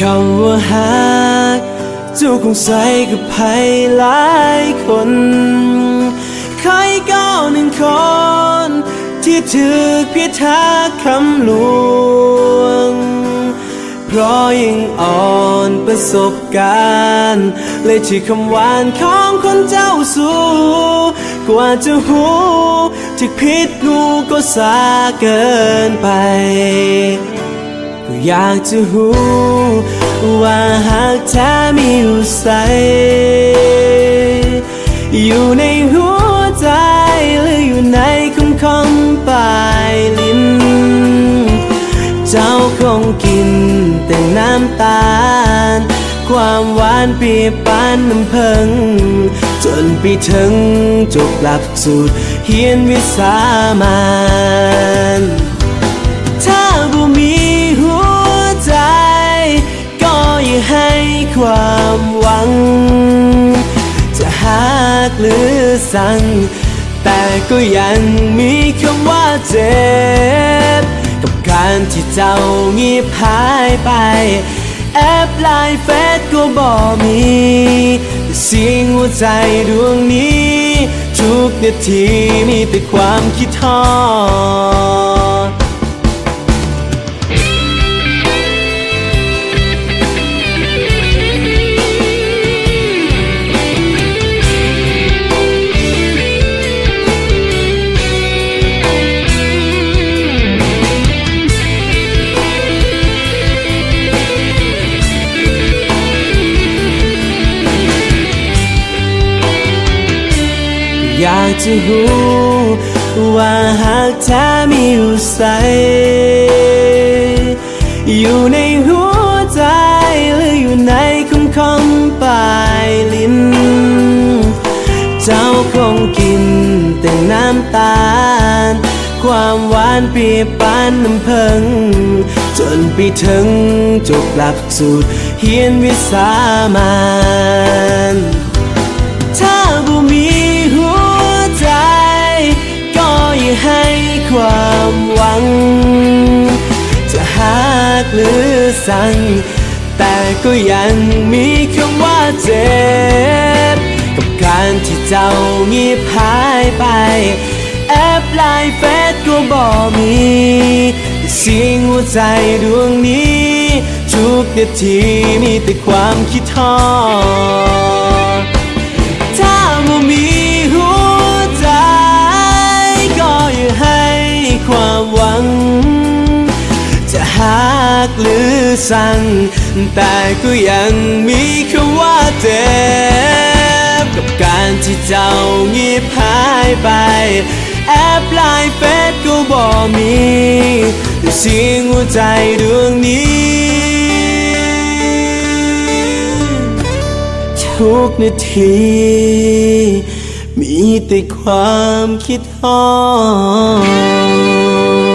คำว่าหากเจ้าคงใส่กับใครหลายคน ใครก็หนึ่งคน ที่ถือพิทักคำลวง เพราะยิ่งอ่อนประสบการณ์ เลยที่คำหวานของคนเจ้าสู้กว่าจะหูที่ผิดงูก็สาเกินไป ก็อยากจะรู้ว่าหากเธอมีอยู่ใส อยู่ในหัวใจ หรืออยู่ในคำคำปลายลิ้น เจ้าคงกินแต่น้ำตาล ความหวานปีบปานน้ำเพิงจนไปถึงจบหลักสูตรเฮียนวิสามาน ความหวัง จะหักหรือสั่งแต่ก็ยังมีคำว่าเจ็บ กับการที่เจ้าเงียบหายไป แอปไลน์เฟซก็บ่มีแต่เสียงหัวใจดวงนี้ ทุกนาทีมีแต่ความคิดทอด อยากจะรู้ว่าหากเธอมีอยู่ใส อยู่ในหัวใจหรืออยู่ในคำคำปลายลิ้น เจ้าคงกินแต่น้ำตาล ความหวานเปียบปานน้ำพิงจนไปถึงจบหลักสูตรเฮียนวิสามาน สั่งแต่ก็ยังมีคำว่าเจ็บ กับการที่เจ้าเงียบหายไป แอปไลน์เฟซก็บ่มีแต่เสียงหัวใจดวงนี้ ทุกนาทีมีแต่ความคิดทอด กหรือสั่ง แต่ก็ยังมีคำว่าเจ็บกับการที่เจ้าเงียบหายไป แอปไลน์เฟซก็บ่มีแต่เสียงหัวใจดวงนี้ทุกนาที มีแต่ความคิดฮอด